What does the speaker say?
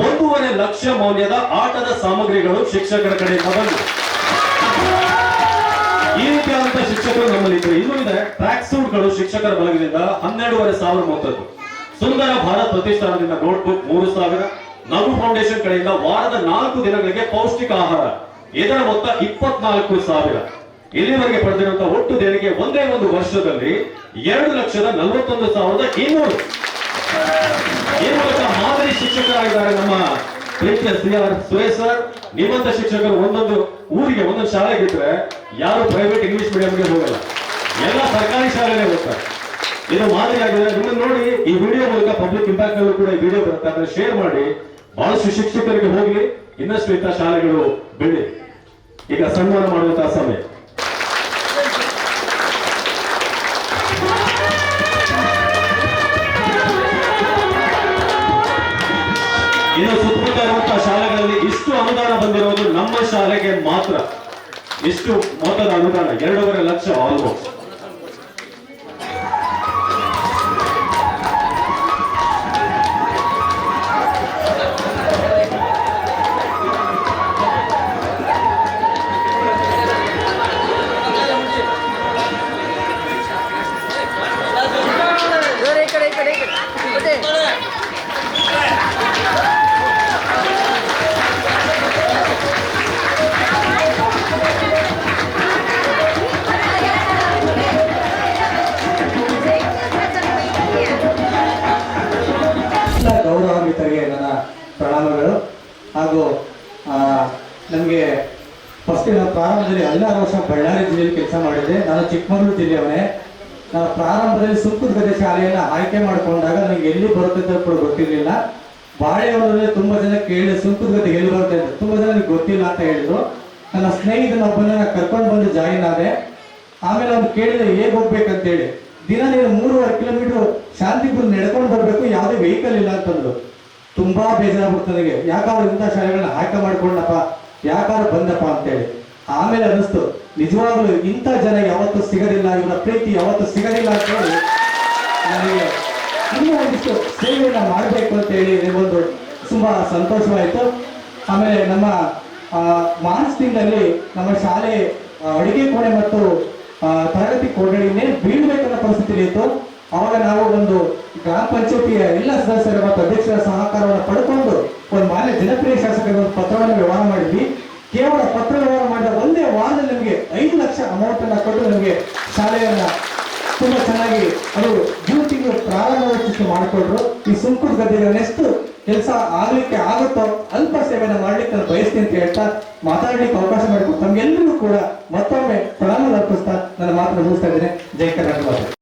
ಒಂದೂವರೆ ಲಕ್ಷ ಮೌಲ್ಯದ ಆಟದ ಸಾಮಗ್ರಿಗಳು ಶಿಕ್ಷಕರ ಕಡೆಯಿಂದ ಬಂದಿದೆ ಈ ರೀತಿಯಾದಂತಹ ಶಿಕ್ಷಕರು ನಮ್ಮಲ್ಲಿ ಇನ್ನೂ ಇದೆ ಟ್ರ್ಯಾಕ್ ಸೂಟ್ಗಳು ಶಿಕ್ಷಕರ ಬಳಗದಿಂದ ಹನ್ನೆರಡೂವರೆ ಸಾವಿರ ಮೊತ್ತದ್ದು ಸುಂದರ ಭಾರತ್ ಪ್ರತಿಷ್ಠಾನದಿಂದ ನೋಟ್ಬುಕ್ ಮೂರು ಸಾವಿರ. ನಗು ಫೌಂಡೇಶನ್ ಕಡೆಯಿಂದ ವಾರದ ನಾಲ್ಕು ದಿನಗಳಿಗೆ ಪೌಷ್ಟಿಕ ಆಹಾರ. ಇದರ ಮೊತ್ತ ಇಪ್ಪತ್ನಾಲ್ಕು ಸಾವಿರ. ಇಲ್ಲಿವರೆಗೆ ಪಡೆದಿರುವಂತಹ ಒಟ್ಟು ದೇಣಿಗೆ ಒಂದೇ ಒಂದು ವರ್ಷದಲ್ಲಿ ಎರಡು ಲಕ್ಷದ ನಲವತ್ತೊಂದು ಸಾವಿರದ ಇನ್ನೂರು. ಶಿಕ್ಷಕರಾಗಿದ್ದಾರೆ ನಮ್ಮ ಶ್ರೀ ಆರ್ ಸುರೇಶ್ ಸರ್. ನಿಮ್ಮಂತ ಶಿಕ್ಷಕರು ಒಂದೊಂದು ಊರಿಗೆ, ಒಂದೊಂದು ಶಾಲೆಗಿದ್ರೆ ಯಾರು ಪ್ರೈವೇಟ್ ಇಂಗ್ಲಿಷ್ ಮೀಡಿಯಂಗೆ ಹೋಗಲ್ಲ. ಎಲ್ಲ ಸರ್ಕಾರಿ ಶಾಲೆನೇ ಹೋಗ್ತಾರೆ. ಇದು ಮಾದರಿ ಆಗಿದೆ. ನಿಮ್ಮನ್ನು ನೋಡಿ ಈ ವಿಡಿಯೋ ಮೂಲಕ ಪಬ್ಲಿಕ್ ಇಂಪ್ಯಾಕ್ಟ್ ನಲ್ಲೂ ಕೂಡ ಈ ವಿಡಿಯೋ ಬರುತ್ತೆ. ಅದನ್ನ ಶೇರ್ ಮಾಡಿ. ಬಹಳಷ್ಟು ಶಿಕ್ಷಕರಿಗೆ ಹೋಗ್ಲಿ ಇನ್ನಷ್ಟು ಇಂಥ ಶಾಲೆಗಳು ಬೆಳಿ ಈಗ ಸನ್ಮಾನ ಮಾಡುವಂತಹ ಸಮಯ. ಇನ್ನು ಸುತ್ತಮುತ್ತ ಇರುವಂತಹ ಶಾಲೆಗಳಲ್ಲಿ ಇಷ್ಟು ಅನುದಾನ ಬಂದಿರೋದು ನಮ್ಮ ಶಾಲೆಗೆ ಮಾತ್ರ. ಇಷ್ಟು ಮೊತ್ತದ ಅನುದಾನ, ಎರಡೂವರೆ ಲಕ್ಷ ಆಲ್ಮೋಸ್ಟ್ ನನ್ನ ಪ್ರಣಾಮಗಳು ಹಾಗೂ ನಮಗೆ ಫಸ್ಟ್ ನಾನು ಪ್ರಾರಂಭದಲ್ಲಿ ಹದಿನಾರು ವರ್ಷ ಬಳ್ಳಾರಿ ಜಿಲ್ಲೆಯಲ್ಲಿ ಕೆಲಸ ಮಾಡಿದ್ದೆ. ನಾನು ಚಿಕ್ಕಮಗಳೂರು ಜಿಲ್ಲೆಯವನೇ. ನಾನು ಪ್ರಾರಂಭದಲ್ಲಿ ಸುಂಕದ ಗದೆ ಶಾಲೆಯನ್ನು ಆಯ್ಕೆ ಮಾಡಿಕೊಂಡಾಗ ನನಗೆ ಎಲ್ಲಿ ಬರುತ್ತೆ ಅಂತ ಕೂಡ ಗೊತ್ತಿರಲಿಲ್ಲ. ಬಾಳೆಹೊನ್ನೂರಲ್ಲಿ ತುಂಬ ಜನ ಕೇಳಿ ಸುಂಕದ ಗದ್ದೆ ಎಲ್ಲಿ ಬರುತ್ತೆ ಅಂತ. ತುಂಬ ಜನ ನನಗೆ ಗೊತ್ತಿಲ್ಲ ಅಂತ ಹೇಳಿದ್ರು. ನನ್ನ ಸ್ನೇಹಿತನೊಬ್ಬನ ಕರ್ಕೊಂಡು ಬಂದು ಜಾಯಿನ್ ಆದೆ. ಆಮೇಲೆ ಅವ್ನು ಕೇಳಿದ್ರೆ ಹೇಗೆ ಹೋಗ್ಬೇಕಂತೇಳಿ ದಿನ ನೀನು ಮೂರುವರೆ ಕಿಲೋಮೀಟರ್ ಶಾಂತಿಪುರ ನಡ್ಕೊಂಡು ಬರಬೇಕು, ಯಾವುದೇ ವೆಹಿಕಲ್ ಇಲ್ಲ ಅಂತಂದ್ರು. ತುಂಬಾ ಬೇಜಾರಾಗ್ಬಿಡ್ತು ನನಗೆ. ಯಾಕಾದ್ರೂ ಇಂಥ ಶಾಲೆಗಳನ್ನ ಆಯ್ಕೆ ಮಾಡ್ಕೊಂಡಪ್ಪ, ಯಾಕಾದ್ರೂ ಬಂದಪ್ಪ ಅಂತೇಳಿ. ಆಮೇಲೆ ಅನಿಸ್ತು ನಿಜವಾಗ್ಲೂ ಇಂಥ ಜನ ಯಾವತ್ತೂ ಸಿಗಲಿಲ್ಲ, ಇವರ ಪ್ರೀತಿ ಯಾವತ್ತೂ ಅಂತ ಹೇಳಿ ನನಗೆ ಇನ್ನೂ ಒಂದಿಷ್ಟು ಸೇವೆಯನ್ನ ಮಾಡಬೇಕು ಅಂತೇಳಿ ಒಂದು ತುಂಬಾ ಸಂತೋಷವಾಯಿತು. ಆಮೇಲೆ ನಮ್ಮ ಮಾರ್ಚ್ ತಿಂಗಳಲ್ಲಿ ನಮ್ಮ ಶಾಲೆ ಅಡುಗೆ ಕೋಣೆ ಮತ್ತು ತರಗತಿ ಕೊಠಡಿನೇ ಬೀಳ್ಬೇಕನ್ನೋ ಪರಿಸ್ಥಿತಿ ಇತ್ತು. ಅವಾಗ ನಾವು ಒಂದು ಗ್ರಾಮ ಪಂಚಾಯತಿಯ ಎಲ್ಲ ಸದಸ್ಯರು ಮತ್ತು ಅಧ್ಯಕ್ಷರ ಸಹಕಾರವನ್ನು ಪಡ್ಕೊಂಡು ಒಂದು ಮಾನ್ಯ ಜನಪ್ರಿಯ ಶಾಸಕರಿಗೆ ಒಂದು ಪತ್ರವನ್ನು ವ್ಯವಹಾರ ಮಾಡಿದ್ವಿ. ಕೇವಲ ಪತ್ರ ವ್ಯವಹಾರ ಮಾಡಿದ ಒಂದೇ ವಾರದಲ್ಲಿ ನಮಗೆ ಐದು ಲಕ್ಷ ಅಮೌಂಟ್ ಅನ್ನ ಕೊಟ್ಟು ನಮಗೆ ಶಾಲೆಯನ್ನ ತುಂಬಾ ಚೆನ್ನಾಗಿ ಅವರು ಜೂನ್ ತಿಂಗಳು ಪ್ರಾರಂಭೋತ್ಸವ ಮಾಡಿಕೊಟ್ರು ಈ ಸುಂಕುದ ಗದ್ದೆಗಳನ್ನ ಎಷ್ಟು ಕೆಲಸ ಆಗ್ಲಿಕ್ಕೆ ಆಗುತ್ತೋ ಅಲ್ಪ ಸೇವೆಯನ್ನು ಮಾಡ್ಲಿಕ್ಕೆ ನಾನು ಬಯಸ್ತೀನಿ ಅಂತ ಹೇಳ್ತಾ ಮಾತಾಡ್ಲಿಕ್ಕೆ ಅವಕಾಶ ಮಾಡಿಕೊಟ್ಟು ತಮ್ಗೆಲ್ಲರಿಗೂ ಕೂಡ ಮತ್ತೊಮ್ಮೆ ಪ್ರಣಾಮ ಅರ್ಪಿಸ್ತಾ ನನ್ನ ಮಾತನ್ನು ಮುಗಿಸ್ತಾ ಇದ್ದೇನೆ. ಜೈ ಕರ್ನಾಟಕ.